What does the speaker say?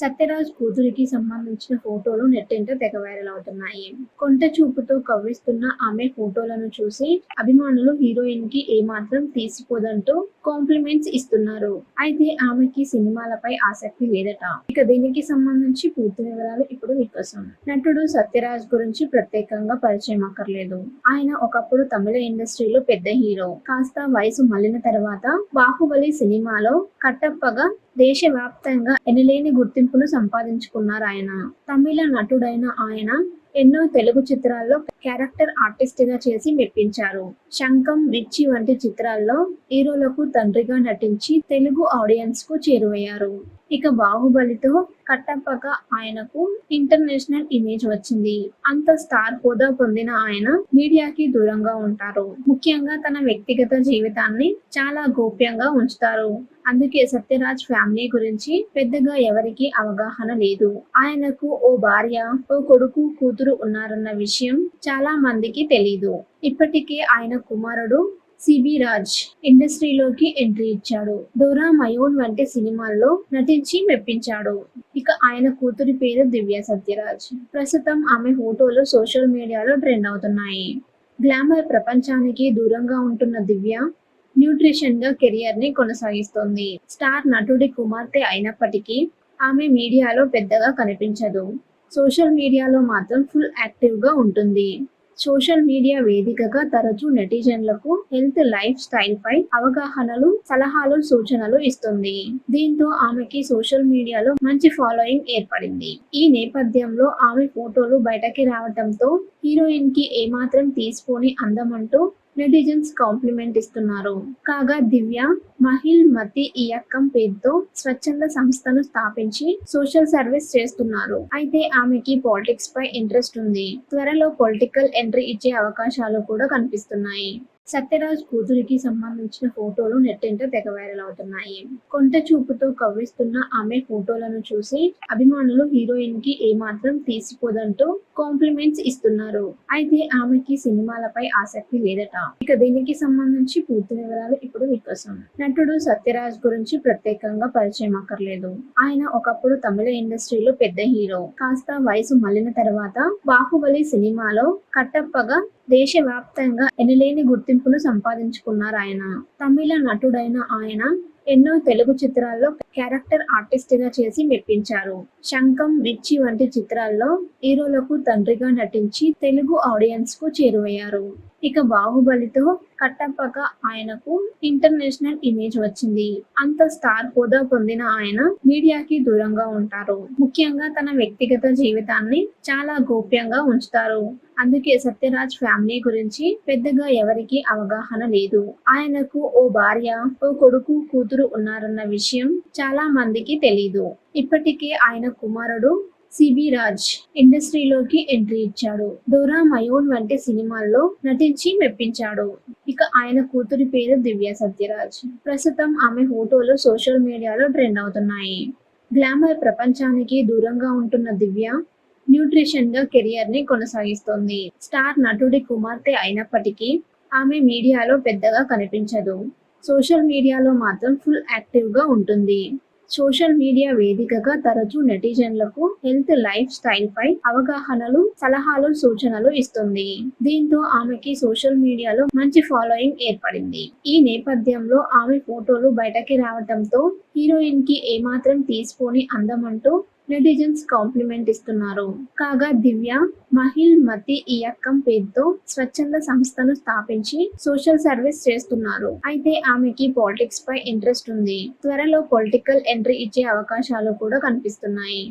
సత్యరాజ్ కూతురికి సంబంధించిన ఫోటోలు నెట్టింట తెగ వైరల్ అవుతున్నాయి. కొంట చూపుతో కవ్విస్తున్న ఆమె ఫోటోలను చూసి అభిమానులు హీరోయిన్కి ఏమాత్రం తీసిపోదంటూ కాంప్లిమెంట్స్ ఇస్తున్నారు. అయితే ఆమెకి సినిమాలపై ఆసక్తి లేదట. ఇక దీనికి సంబంధించి పూర్తి వివరాలు ఇప్పుడు మీకోసం నటుడు సత్యరాజ్ గురించి ప్రత్యేకంగా పరిచయం అక్కర్లేదు. ఆయన ఒకప్పుడు తమిళ ఇండస్ట్రీలో పెద్ద హీరో. కాస్త వయసు మళ్ళిన తర్వాత బాహుబలి సినిమాలో కట్టప్పగా దేశవ్యాప్తంగా ఎనలేని గుర్తింపును సంపాదించుకున్నారు ఆయన తమిళ నటుడైన ఆయన ఎన్నో తెలుగు చిత్రాల్లో క్యారెక్టర్ ఆర్టిస్ట్గా చేసి మెప్పించారు. శంఖం మిర్చి వంటి చిత్రాల్లో హీరోలకు తండ్రిగా నటించి తెలుగు ఆడియన్స్కు చేరువయ్యారు. ఇక బాహుబలితో కట్టప్పగా ఆయనకు ఇంటర్నేషనల్ ఇమేజ్ వచ్చింది. అంత స్టార్ హోదా పొందిన ఆయన మీడియాకి దూరంగా ఉంటారు. ముఖ్యంగా తన వ్యక్తిగత జీవితాన్ని చాలా గోప్యంగా ఉంచుతారు. అందుకే సత్యరాజ్ ఫ్యామిలీ గురించి పెద్దగా ఎవరికి అవగాహన లేదు. ఆయనకు ఓ భార్య ఓ కొడుకు కూతురు ఉన్నారన్న విషయం చాలా మందికి తెలీదు. ఇప్పటికే ఆయన కుమారుడు సిబి రాజ్ ఇండస్ట్రీలోకి ఎంట్రీ ఇచ్చాడు. డోరా మయోన్ వంటి సినిమాల్లో నటించి మెప్పించాడు. ఇక ఆయన కూతురి పేరు దివ్య సత్యరాజ్. ప్రస్తుతం ఆమె ఫోటోలు సోషల్ మీడియాలో ట్రెండ్ అవుతున్నాయి. గ్లామర్ ప్రపంచానికి దూరంగా ఉంటున్న దివ్య న్యూట్రిషన్గా కెరియర్ని కొనసాగిస్తోంది. స్టార్ నటుడి కుమార్తె అయినప్పటికీ ఆమె మీడియాలో పెద్దగా కనిపించదు. సోషల్ మీడియాలో మాత్రం ఫుల్ యాక్టివ్గా ఉంటుంది. సోషల్ మీడియా వేదికగా తరచూ నెటిజన్లకు హెల్త్ లైఫ్ స్టైల్ పై అవగాహనలు సలహాలు సూచనలు ఇస్తుంది. దీంతో ఆమెకి సోషల్ మీడియాలో మంచి ఫాలోయింగ్ ఏర్పడింది. ఈ నేపథ్యంలో ఆమె ఫోటోలు బయటకి రావడంతో హీరోయిన్కి ఏమాత్రం తీసిపోని అందమంటూ నెటిజన్స్ కాంప్లిమెంట్ ఇస్తున్నారు. కాగా దివ్య మహిల్ మతి ఇయక్కం పేరుతో స్వచ్ఛంద సంస్థను స్థాపించి సోషల్ సర్వీస్ చేస్తున్నారు. అయితే ఆమెకి పాలిటిక్స్ పై ఇంట్రెస్ట్ ఉంది. త్వరలో పొలిటికల్ ఎంట్రీ ఇచ్చే అవకాశాలు కూడా కనిపిస్తున్నాయి. సత్యరాజ్ కూతురికి సంబంధించిన ఫోటోలు నెట్టింట తెగ వైరల్ అవుతున్నాయి. కొంట చూపుతో కవ్విస్తున్న ఆమె ఫోటోలను చూసి అభిమానులు హీరోయిన్కి ఏమాత్రం తీసిపోదంటూ కాంప్లిమెంట్స్ ఇస్తున్నారు. అయితే ఆమెకి సినిమాలపై ఆసక్తి లేదట. ఇక దీనికి సంబంధించి పూర్తి వివరాలు ఇప్పుడు మీకోసం నటుడు సత్యరాజ్ గురించి ప్రత్యేకంగా పరిచయం అక్కర్లేదు. ఆయన ఒకప్పుడు తమిళ ఇండస్ట్రీలో పెద్ద హీరో. కాస్త వయసు మళ్ళిన తర్వాత బాహుబలి సినిమాలో కట్టప్పగా దేశవ్యాప్తంగా ఎనలేని గుర్తింపును సంపాదించుకున్నారు ఆయన. తమిళ నటుడైన ఆయన ఎన్నో తెలుగు చిత్రాల్లో క్యారెక్టర్ ఆర్టిస్ట్గా చేసి మెప్పించారు. శంఖం మిర్చి వంటి చిత్రాల్లో హీరోలకు తండ్రిగా నటించి తెలుగు ఆడియన్స్కు చేరువయ్యారు. ఇక బాహుబలితో కట్టప్పక ఆయనకు ఇంటర్నేషనల్ ఇమేజ్ వచ్చింది. అంత స్టార్ హోదా పొందిన ఆయన మీడియాకి దూరంగా ఉంటారు. ముఖ్యంగా తన వ్యక్తిగత జీవితాన్ని చాలా గోప్యంగా ఉంచుతారు. అందుకే సత్యరాజ్ ఫ్యామిలీ గురించి పెద్దగా ఎవరికి అవగాహన లేదు. ఆయనకు ఓ భార్య ఓ కొడుకు కూతురు ఉన్నారన్న విషయం చాలా మందికి తెలీదు. ఇప్పటికే ఆయన కుమారుడు సిబి రాజ్ ఇండస్ట్రీలోకి ఎంట్రీ ఇచ్చాడు. డోరా మయోన్ వంటి సినిమాల్లో నటించి మెప్పించాడు. ఇక ఆయన కూతురి పేరు దివ్య సత్యరాజ్. ప్రస్తుతం ఆమె ఫోటోలు సోషల్ మీడియాలో ట్రెండ్ అవుతున్నాయి. గ్లామర్ ప్రపంచానికి దూరంగా ఉంటున్న దివ్య న్యూట్రిషన్గా కెరియర్ని కొనసాగిస్తోంది. స్టార్ నటుడి కుమార్తె అయినప్పటికీ ఆమె మీడియాలో పెద్దగా కనిపించదు. సోషల్ మీడియాలో మాత్రం ఫుల్ యాక్టివ్గా ఉంటుంది. సోషల్ మీడియా వేదికగా తరచూ నెటిజన్లకు హెల్త్ లైఫ్ స్టైల్ పై అవగాహనలు సలహాలు సూచనలు ఇస్తుంది. దీంతో ఆమెకి సోషల్ మీడియాలో మంచి ఫాలోయింగ్ ఏర్పడింది. ఈ నేపథ్యంలో ఆమె ఫోటోలు బయటకి రావడంతో హీరోయిన్కి ఏమాత్రం తీసిపోని అందమంటూ నెటిజన్స్ కాంప్లిమెంట్ ఇస్తున్నారు. కాగా దివ్య మహిల్ మతి ఇయక్కం పేరుతో స్వచ్ఛంద సంస్థను స్థాపించి సోషల్ సర్వీస్ చేస్తున్నారు. అయితే ఆమెకి పాలిటిక్స్ పై ఇంట్రెస్ట్ ఉంది. త్వరలో పొలిటికల్ ఎంట్రీ ఇచ్చే అవకాశాలు కూడా కనిపిస్తున్నాయి.